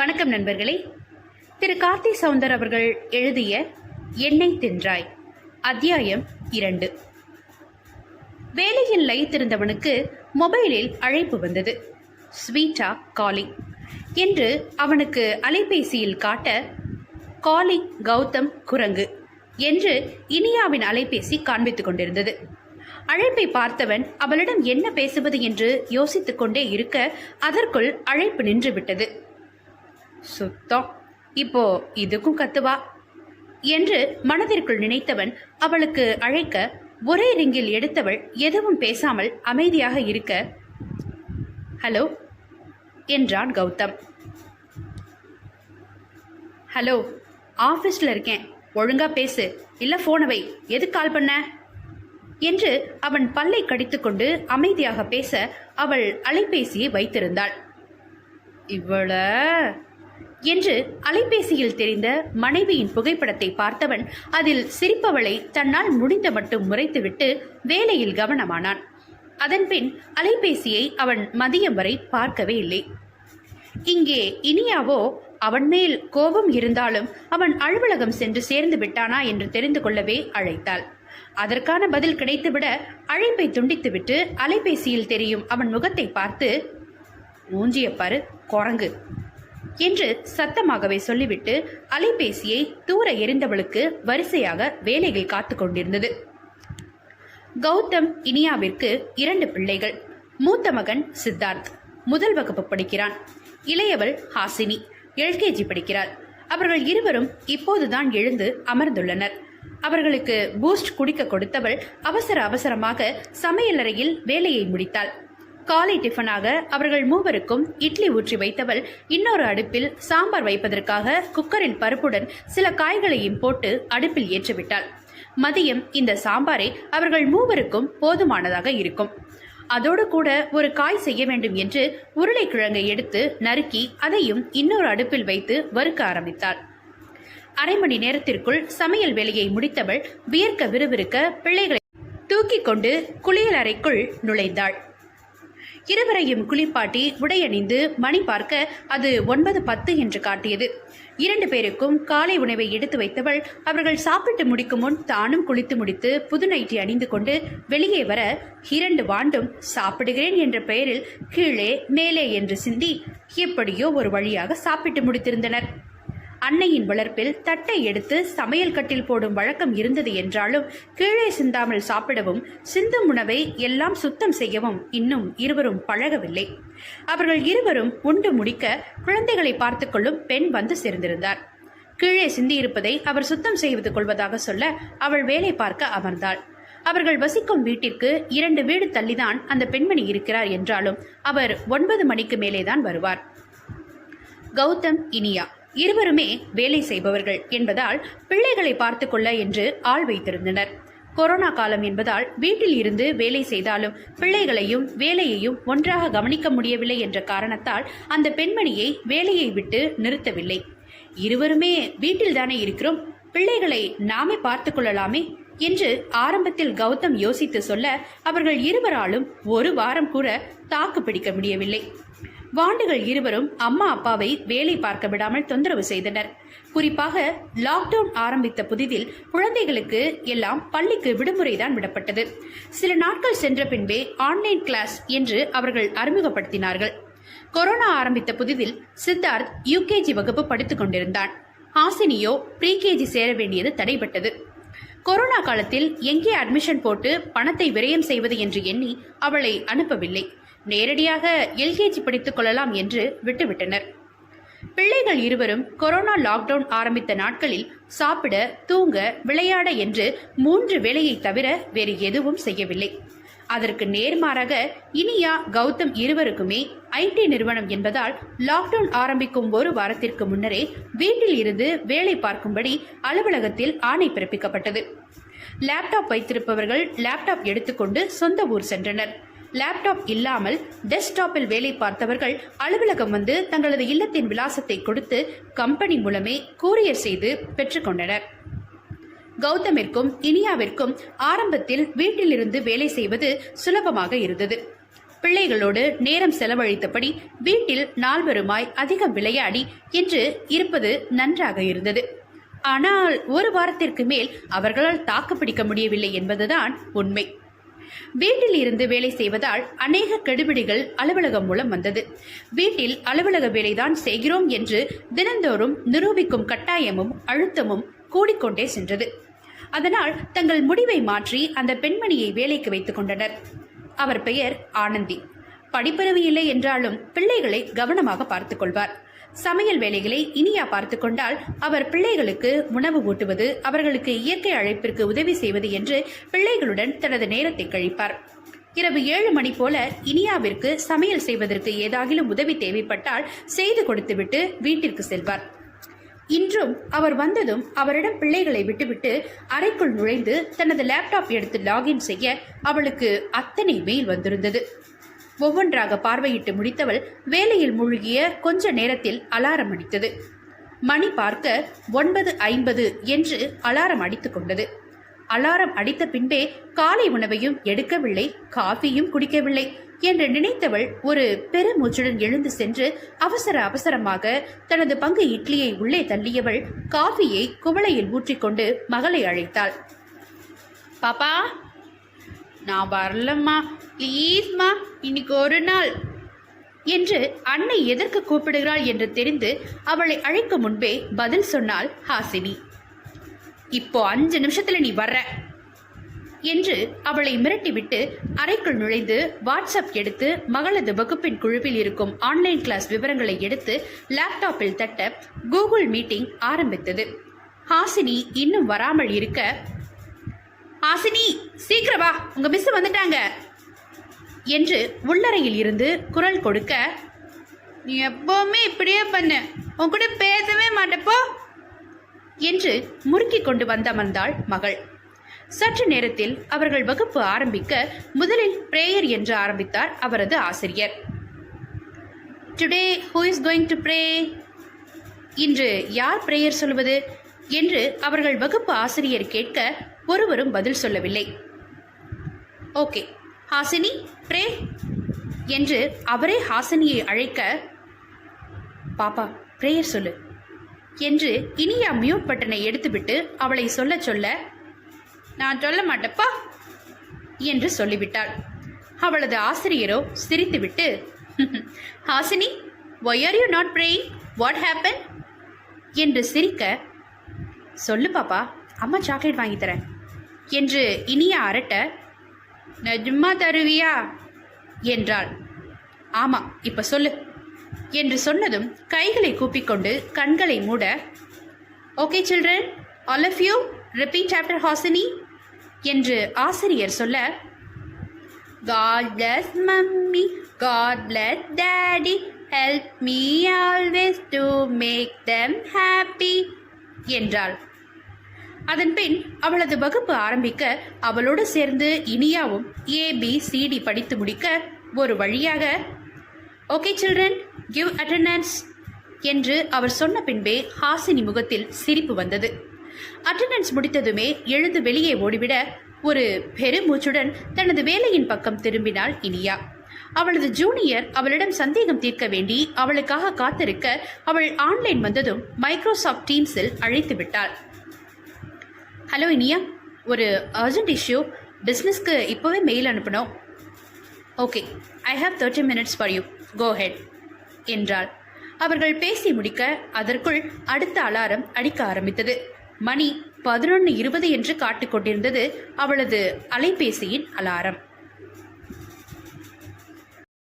வணக்கம் நண்பர்களே. திரு கார்த்தி சவுந்தர் அவர்கள் எழுதிய எண்ணெய் தின்றாய் அத்தியாயம் இரண்டு. வேலையில் லயித்திருந்தவனுக்கு மொபைலில் அழைப்பு வந்தது. ஸ்வீட்டா காலிங் என்று அவனுக்கு அலைபேசியில் காட்ட காலிங் கௌதம் குரங்கு என்று இனியாவின் அலைபேசி காண்பித்துக் கொண்டிருந்தது. அழைப்பை பார்த்தவன் அவளிடம் என்ன பேசுவது? என்று யோசித்துக் கொண்டே இருக்க அதற்குள் அழைப்பு நின்றுவிட்டது சுத்தம். இப்போ இதுக்கும் கத்துவா? என்று மனதிற்குள் நினைத்தவன் அவளுக்கு அழைக்க ஒரே ரிங்கில் எடுத்தவள் எதுவும் பேசாமல் அமைதியாக இருக்க ஹலோ என்றான் கௌதம். ஹலோ ஆஃபீஸில் இருக்கேன். ஒழுங்கா பேசு. இல்லை ஃபோனை வை. எதுக்கு கால் பண்ண? என்று அவன் பல்லை கடித்துக்கொண்டு அமைதியாக பேச அவள் அலைபேசியை வைத்திருந்தாள். இவ்வளோ என்று அலைபேசியில் தெரிந்த மனைவியின் புகைப்படத்தை பார்த்தவன் அதில் சிரிப்பவளை தன்னால் முடிந்த மட்டும் முறைத்துவிட்டு வேலையில் கவனமானான். அதன்பின் அலைபேசியை அவன் மதியம் வரை பார்க்கவே இல்லை. இங்கே இனியாவோ அவன் மேல் கோபம் இருந்தாலும் அவன் அலுவலகம் சென்று சேர்ந்து விட்டானா என்று தெரிந்து கொள்ளவே அழைத்தாள். அதற்கான பதில் கிடைத்துவிட அழைப்பை துண்டித்துவிட்டு அலைபேசியில் தெரியும் அவன் முகத்தை பார்த்து மூஞ்சியப்பாரு குரங்கு. என்று சத்தமாகவே சொல்லிவிட்டு அலைபேசியை தூர எறிந்தவளுக்கு வரிசையாக வேலைகள் காத்து கொண்டிருந்தது. கௌதம் இனியாவிற்கு இரண்டு பிள்ளைகள். மூத்த மகன் சித்தார்த். முதல் வகுப்பு படிக்கிறான். இளையவள் ஹாசினி. எல்கேஜி படிக்கிறாள். அவர்கள் இருவரும் இப்போதுதான் எழுந்து அமர்ந்துள்ளனர். அவர்களுக்கு பூஸ்ட் குடிக்க கொடுத்தவள் அவசர அவசரமாக சமையலறையில் வேலையை முடித்தாள். காலை டிஃபனாக அவர்கள் மூவருக்கும் இட்லி ஊற்றி வைத்தவள் இன்னொரு அடுப்பில் சாம்பார் வைப்பதற்காக குக்கரில் பருப்புடன் சில காய்களையும் போட்டு அடுப்பில் ஏற்றிவிட்டாள். மதியம் இந்த சாம்பாரே அவர்கள் மூவருக்கும் போதுமானதாக இருக்கும். அதோடு கூட ஒரு காய் செய்ய வேண்டும் என்று உருளைக்கிழங்கை எடுத்து நறுக்கி அதையும் இன்னொரு அடுப்பில் வைத்து வறுக்க ஆரம்பித்தாள். அரை மணி நேரத்திற்குள் சமையல் வேலையை முடித்தவள் வியர்க்க விறுவிறுக்க பிள்ளைகளை தூக்கிக் கொண்டு குளியல் அறைக்குள் நுழைந்தாள். இருவரையும் குளிப்பாட்டி உடையணிந்து மணி பார்க்க அது ஒன்பது பத்து என்று காட்டியது. இரண்டு பேருக்கும் காலை உணவை எடுத்து வைத்தவள் அவர்கள் சாப்பிட்டு முடிக்கும் முன் தானும் குளித்து முடித்து புது நைட்டி அணிந்து கொண்டு வெளியே வர இரண்டு வாண்டும் சாப்பிடுகிறேன் என்ற பெயரில் கீழே மேலே என்று சிந்தி எப்படியோ ஒரு வழியாக சாப்பிட்டு முடித்திருந்தனர். அன்னையின் வளர்ப்பில் தட்டை எடுத்து சமையல் கட்டில் போடும் வழக்கம் இருந்தது என்றாலும் கீழே சிந்தாமல் சாப்பிடவும் சிந்தும் உணவை எல்லாம் சுத்தம் செய்யவும் இன்னும் இருவரும் பழகவில்லை. அவர்கள் இருவரும் உண்டு முடிக்க குழந்தைகளை பார்த்துக்கொள்ளும் பெண் வந்து சேர்ந்திருந்தார். கீழே சிந்தியிருப்பதை அவர் சுத்தம் செய்வது கொள்வதாக சொல்ல அவள் வேலை பார்க்க அமர்ந்தாள். அவர்கள் வசிக்கும் வீட்டிற்கு இரண்டு வீடு தள்ளிதான் அந்த பெண்மணி இருக்கிறார் என்றாலும் அவர் ஒன்பது மணிக்கு மேலேதான் வருவார். கௌதம் இனியா. இருவருமே வேலை செய்பவர்கள் என்பதால் பிள்ளைகளை பார்த்து கொள்ள என்று ஆள் வைத்திருந்தனர். கொரோனா காலம் என்பதால் வீட்டில் இருந்து வேலை செய்தாலும் பிள்ளைகளையும் வேலையையும் ஒன்றாக கவனிக்க முடியவில்லை என்ற காரணத்தால் அந்த பெண்மணியை வேலையை விட்டு நிறுத்தவில்லை. இருவருமே வீட்டில் தானே இருக்கிறோம் பிள்ளைகளை நாமே பார்த்து கொள்ளலாமே என்று ஆரம்பத்தில் கௌதம் யோசித்து சொல்ல அவர்கள் இருவராலும் ஒரு வாரம் கூட தாக்கு பிடிக்க முடியவில்லை. வாண்டுகள் இருவரும் அம்மா அப்பாவை வேலை பார்க்க விடாமல் தொந்தரவு செய்தனர். குறிப்பாக லாக்டவுன் ஆரம்பித்த புதிதில் குழந்தைகளுக்கு எல்லாம் பள்ளிக்கு விடுமுறைதான் விடப்பட்டது. சில நாட்கள் சென்ற பின்பே ஆன்லைன் கிளாஸ் என்று அவர்கள் அறிமுகப்படுத்தினார்கள். கொரோனா ஆரம்பித்த புதிதில் சித்தார்த் யூகேஜி வகுப்பு படித்துக் கொண்டிருந்தான். ஹாசினியோ ப்ரீகேஜி சேர வேண்டியது தடைபட்டது. கொரோனா காலத்தில் எங்கே அட்மிஷன் போட்டு பணத்தை விரயம் செய்வது என்று எண்ணி அவளை அனுப்பவில்லை. நேரடியாக எல்கேஜி படித்துக் கொள்ளலாம் என்று விட்டுவிட்டனர். பிள்ளைகள் இருவரும் கொரோனா லாக்டவுன் ஆரம்பித்த நாட்களில் சாப்பிட தூங்க விளையாட என்று மூன்று வேலையை தவிர வேறு எதுவும் செய்யவில்லை. அதற்கு நேர்மாறாக இனியா கௌதம் இருவருக்குமே ஐடி நிறுவனம் என்பதால் லாக்டவுன் ஆரம்பிக்கும் ஒரு வாரத்திற்கு முன்னரே வீட்டில் இருந்து வேலை பார்க்கும்படி அலுவலகத்தில் ஆணை பிறப்பிக்கப்பட்டது. லேப்டாப் வைத்திருப்பவர்கள் லேப்டாப் எடுத்துக்கொண்டு சொந்த ஊர் சென்றனர். லேப்டாப் இல்லாமல் டெஸ்க்டாப்பில் வேலை பார்த்தவர்கள் அலுவலகம் வந்து தங்களது இல்லத்தின் விலாசத்தை கொடுத்து கம்பெனி மூலமே கூரியர் செய்து பெற்றுக்கொண்டனர். கௌதமிற்கும் இனியாவிற்கும் ஆரம்பத்தில் வீட்டிலிருந்து வேலை செய்வது சுலபமாக இருந்தது. பிள்ளைகளோடு நேரம் செலவழித்தபடி வீட்டில் நால்வருமாய் அதிகம் விளையாடி என்று இருப்பது நன்றாக இருந்தது. ஆனால் ஒரு வாரத்திற்கு மேல் அவர்களால் தாக்குப்பிடிக்க முடியவில்லை என்பதுதான் உண்மை. வீட்டில் இருந்து வேலை செய்வதால் அநேக கெடுபிடிகள் அலுவலகம் மூலம் வந்தது. வீட்டில் அலுவலக வேலைதான் செய்கிறோம் என்று தினந்தோறும் நிரூபிக்கும் கட்டாயமும் அழுத்தமும் கூடிக்கொண்டே சென்றது. அதனால் தங்கள் முடிவை மாற்றி அந்த பெண்மணியை வேலைக்கு வைத்துக் கொண்டனர். அவர் பெயர் ஆனந்தி. படிப்பறிவு இல்லை என்றாலும் பிள்ளைகளை கவனமாக பார்த்துக் கொள்வார். சமையல் வேலைகளை இனியா பார்த்து கொண்டால் அவர் பிள்ளைகளுக்கு உணவு ஊட்டுவது அவர்களுக்கு இயற்கை அழைப்பிற்கு உதவி செய்வது என்று பிள்ளைகளுடன் தனது நேரத்தை கழிப்பார். இரவு ஏழு மணி போல இனியாவிற்கு சமையல் செய்வதற்கு ஏதாகிலும் உதவி தேவைப்பட்டால் செய்து கொடுத்துவிட்டு வீட்டிற்கு செல்வார். இன்றும் அவர் வந்ததும் அவரிடம் பிள்ளைகளை விட்டுவிட்டு அறைக்குள் நுழைந்து தனது லேப்டாப் எடுத்து லாகின் செய்ய அவளுக்கு அத்தனை மெயில் வந்திருந்தது. ஒவ்வொன்றாக பார்வையிட்டு முடித்தவள் வேலையில் மூழ்கிய கொஞ்ச நேரத்தில் அலாரம் அடித்தது. மணி பார்க்க ஒன்பது ஐம்பது என்று அலாரம் அடித்துக் கொண்டது. அலாரம் அடித்த பின்பே காலை உணவையும் எடுக்கவில்லை காஃபியும் குடிக்கவில்லை என்று நினைத்தவள் ஒரு பெருமூச்சுடன் எழுந்து சென்று அவசர அவசரமாக தனது பங்கு இட்லியை உள்ளே தள்ளியவள் காஃபியை குவளையில் ஊற்றிக்கொண்டு மகளை அழைத்தாள். பாப்பா நான் வரலம்மா. ப்ளீஸ்மா இன்னைக்கு ஒரு நாள். என்று அன்னை எதற்கு கூப்பிடுகிறாள் என்று தெரிந்து அவளை அழைக்கும் முன்பே பதில் சொன்னாள் ஹாசினி. இப்போ அஞ்சு நிமிஷத்துல நீ வர்ற. என்று அவளை மிரட்டிவிட்டு அறைக்குள் நுழைந்து வாட்ஸ்அப் எடுத்து மகளது வகுப்பின் குழுவில் இருக்கும் ஆன்லைன் கிளாஸ் விவரங்களை எடுத்து லேப்டாப்பில் தட்ட கூகுள் மீட்டிங் ஆரம்பித்தது. ஹாசினி இன்னும் வராமல் இருக்க ஹாசினி சீக்கிரம் வா. உங்க மிஸ் வந்துட்டாங்க. என்று உள்ளறையில் இருந்து குரல் கொடுக்க நீ எப்பவுமே இப்படியே பண்ணு. உன் கூட பேசவே மாட்டப்போ என்று முறுக்கி கொண்டு வந்தமர்ந்தாள் மகள். சற்று நேரத்தில் அவர்கள் வகுப்பு ஆரம்பிக்க முதலில் பிரேயர் என்று ஆரம்பித்தார் அவரது ஆசிரியர். Today who is going to pray இன்று யார் பிரேயர் சொல்வது? என்று அவர்கள் வகுப்பு ஆசிரியர் கேட்க ஒருவரும் பதில் சொல்லவில்லை. ஓகே ஹாசினி ப்ரே என்று அவரே ஹாசினியை அழைக்க பாப்பா ப்ரேயர் சொல்லு என்று இனியா மியூட் பட்டனை எடுத்துவிட்டு அவளை சொல்ல சொல்ல நான் சொல்ல மாட்டேப்பா என்று சொல்லிவிட்டாள். அவளது ஆசிரியரோ சிரித்துவிட்டு Hasini why are you not praying what happen என்று சிரிக்க சொல்லு பாப்பா அம்மா சாக்லேட் வாங்கி தரேன். என்று இனிய அரட்ட நஜ்மா தருவியா? என்றாள். ஆமா இப்ப சொல்லு. என்று சொன்னதும் கைகளை கூப்பிக்கொண்டு கண்களை மூட okay children all of you repeat chapter Hasini என்று ஆசிரியர் சொல்ல God bless mummy God bless daddy help me always to make them happy என்றாள். அதன் பின் அவளது வகுப்பு ஆரம்பிக்க அவளோடு சேர்ந்து இனியாவும் ஏபிசிடி படித்து முடிக்க ஒரு வழியாக ஓகே சில்ட்ரன் கிவ் அட்டண்டன்ஸ் என்று அவர் சொன்ன பின்பே ஹாசினி முகத்தில் சிரிப்பு வந்தது. அட்டண்டன்ஸ் முடித்ததுமே எழுந்து வெளியே ஓடிவிட ஒரு பெருமூச்சுடன் தனது வேலையின் பக்கம் திரும்பினாள் இனியா. அவளது ஜூனியர் அவளிடம் சந்தேகம் தீர்க்க வேண்டி அவளுக்காக காத்திருக்க அவள் ஆன்லைன் வந்ததும் மைக்ரோசாஃப்ட் டீம்ஸில் அழைத்து விட்டாள் ஹலோ இனியா. ஒரு அர்ஜென்ட் இஷ்யூ பிஸ்னஸ்க்கு இப்போவே மெயில் அனுப்பணும். Okay I have thirty minutes for you go ahead என்றாள். அவர்கள் பேசி முடிக்க அதற்குள் அடுத்த அலாரம் அடிக்க ஆரம்பித்தது. மணி பதினொன்று இருபது என்று காட்டிக்கொண்டிருந்தது அவளது அலைபேசியின் அலாரம்.